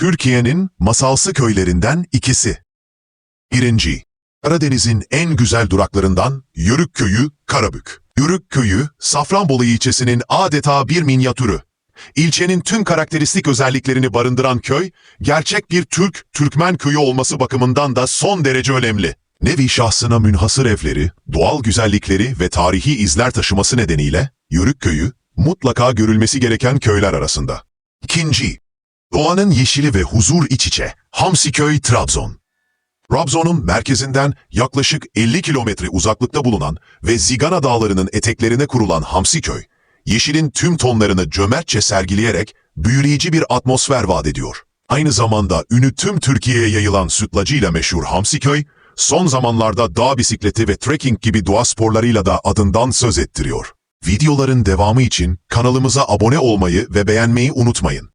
Türkiye'nin masalsı köylerinden ikisi. Birinci, Karadeniz'in en güzel duraklarından Yörük Köyü, Karabük. Yörük Köyü, Safranbolu ilçesinin adeta bir minyatürü. İlçenin tüm karakteristik özelliklerini barındıran köy, gerçek bir Türk, Türkmen köyü olması bakımından da son derece önemli. Nevi şahsına münhasır evleri, doğal güzellikleri ve tarihi izler taşıması nedeniyle Yörük Köyü, mutlaka görülmesi gereken köyler arasında. İkinci, doğanın yeşili ve huzur iç içe, Hamsiköy, Trabzon. Trabzon'un merkezinden yaklaşık 50 kilometre uzaklıkta bulunan ve Zigana dağlarının eteklerine kurulan Hamsiköy, yeşilin tüm tonlarını cömertçe sergileyerek büyüleyici bir atmosfer vaat ediyor. Aynı zamanda ünü tüm Türkiye'ye yayılan sütlacıyla meşhur Hamsiköy, son zamanlarda dağ bisikleti ve trekking gibi doğa sporlarıyla da adından söz ettiriyor. Videoların devamı için kanalımıza abone olmayı ve beğenmeyi unutmayın.